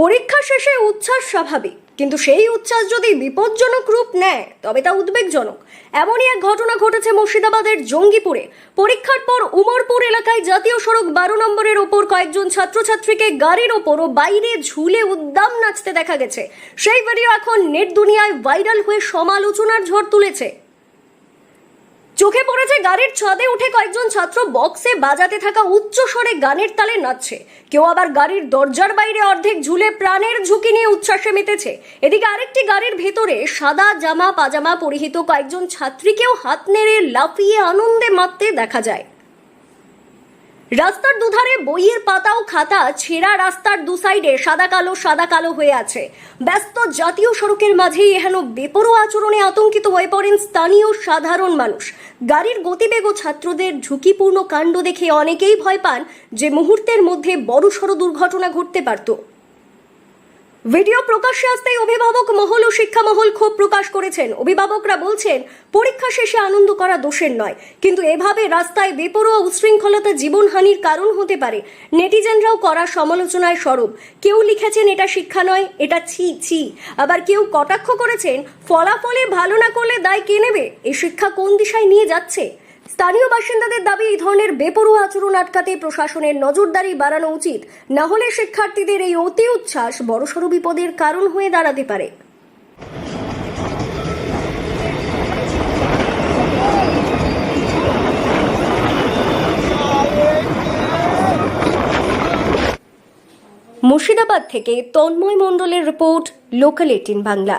পরীক্ষা শেষে উচ্ছ্বাস স্বাভাবিক, কিন্তু সেই উচ্ছ্বাস যদি বিপজ্জনক রূপ নেয়, তবে তা উদ্বেগজনক। এমনই এক ঘটনা ঘটেছে মুর্শিদাবাদের জঙ্গিপুরে। পরীক্ষার পর উমরপুর এলাকায় জাতীয় সড়ক বারো নম্বরের ওপর কয়েকজন ছাত্রছাত্রীকে গাড়ির ওপর ও বাইরে ঝুলে উদ্দাম নাচতে দেখা গেছে। সেই ভিডিও এখন নেট দুনিয়ায় ভাইরাল হয়ে সমালোচনার ঝড় তুলেছে। চোখে পড়েছে গাড়ির ছাদে উঠে কয়েকজন ছাত্র বক্সে বাজাতে থাকা উচ্চ স্বরে গানের তালে নাচছে। কেউ আবার গাড়ির দরজার বাইরে অর্ধেক ঝুলে প্রাণের ঝুঁকি নিয়ে উচ্ছ্বাসে মেতেছে। এদিকে আরেকটি গাড়ির ভেতরে সাদা জামা, পাজামা পরিহিত কয়েকজন ছাত্রীকেও হাত নেড়ে লাফিয়ে আনন্দে মাততে দেখা যায়। রাস্তার দুধারে বইয়ের পাতা ও খাতা, ছেঁড়া রাস্তার দু সাইডে সাদা কালো সাদা কালো হয়ে আছে। ব্যস্ত জাতীয় সড়কের মাঝেই এহেন বেপরোয়া আচরণে আতঙ্কিত হয়ে পড়েন স্থানীয় সাধারণ মানুষ। গাড়ির গতিবেগ ও ছাত্রদের ঝুঁকিপূর্ণ কাণ্ড দেখে অনেকেই ভয় পান যে মুহূর্তের মধ্যে বড়সড় দুর্ঘটনা ঘটতে পারত। ভিডিও প্রকাশ্যে আসতেই অভিভাবক মহল ও শিক্ষা মহল ক্ষোভ প্রকাশ করেছেন। অভিভাবকরা বলছেন, পরীক্ষা শেষে আনন্দ করা দোষের নয়, কিন্তু এভাবে রাস্তায় বেপরোয়া উশৃঙ্খলতা জীবনহানির কারণ হতে পারে। নেটিজেনরাও করা সমালোচনায় স্বরূপ কেউ লিখেছেন, এটা শিক্ষা নয়, এটা ছি ছি। আবার কেউ কটাক্ষ করেছেন, ফলাফলে ভালো না করলে দায় কে নেবে? এই শিক্ষা কোন দিশায় নিয়ে যাচ্ছে? স্থানীয় বাসিন্দাদের দাবি, এই ধরনের বেপরোয়া আচরণ আটকাতে প্রশাসনের নজরদারি বাড়ানো উচিত। না হলে শিক্ষার্থীদের এই অতি উচ্ছ্বাস বড়সড় বিপদের কারণ হয়ে দাঁড়াতে পারে। মুর্শিদাবাদ থেকে তন্ময় মণ্ডলের রিপোর্ট, লোকাল এইটিন বাংলা।